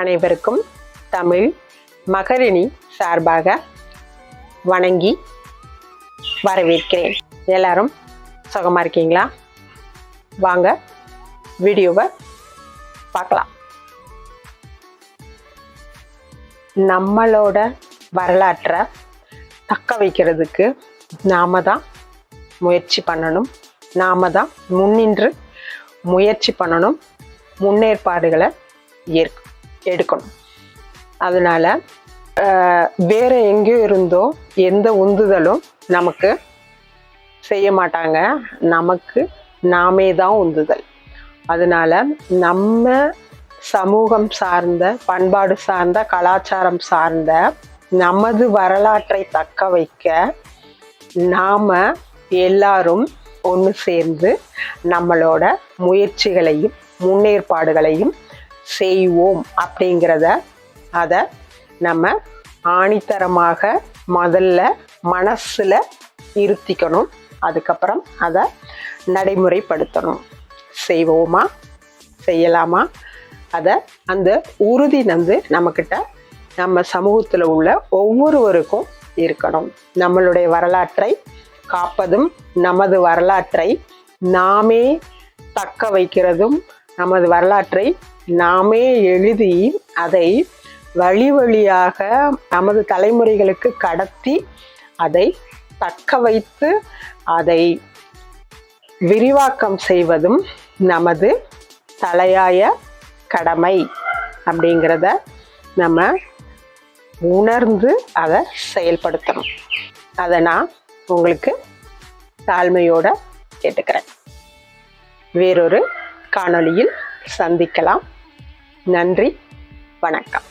அனைவருக்கும் தமிழ் மகரிணி சார்பாக வணங்கி வரவேற்கிறேன். எல்லாரும் சுகமா இருக்கீங்களா? வாங்க வீடியோவை பார்க்கலாம். நம்மளோட வரலாற்றை தக்க வைக்கிறதுக்கு நாம தான் முயற்சி பண்ணணும். நாம தான் முன்னின்று முயற்சி பண்ணணும். முன்னேற்பாடுகளை ஏற்க எடுக்கணும். அதனால வேறு வேற எங்கேயோ இருந்தோ எந்த உந்துதலும் நமக்கு செய்ய மாட்டாங்க. நமக்கு நாமே தான் உந்துதல். அதனால நம்ம சமூகம் சார்ந்த பண்பாடு சார்ந்த கலாச்சாரம் சார்ந்த நமது வரலாற்றை தக்க வைக்க நாம எல்லாரும் ஒன்று சேர்ந்து நம்மளோட முயற்சிகளையும் முன்னேற்பாடுகளையும் செய்வோம் அப்படிங்கிறத அதை நம்ம ஆணித்தரமாக முதல்ல மனசுல இருத்திக்கணும். அதுக்கப்புறம் அதை நடைமுறைப்படுத்தணும். செய்வோமா? செய்யலாமா? அதை அந்த உறுதி வந்து நம்மக்கிட்ட நம்ம சமூகத்தில் உள்ள ஒவ்வொருவருக்கும் இருக்கணும். நம்மளுடைய வரலாற்றை காப்பதும் நமது வரலாற்றை நாமே தக்க வைக்கிறதும் நமது வரலாற்றை நாமே எழுதி அதை வழி வழியாக நமது தலைமுறைகளுக்கு கடத்தி அதை தக்க வைத்து அதை விரிவாக்கம் செய்வதும் நமது தலையாய கடமை அப்படிங்கிறத நம்ம உணர்ந்து அதை செயல்படுத்தணும். அதை நான் உங்களுக்கு தாழ்மையோட கேட்டுக்கிறேன். வேறொரு காணொளியில் சந்திக்கலாம். நன்றி வணக்கம்.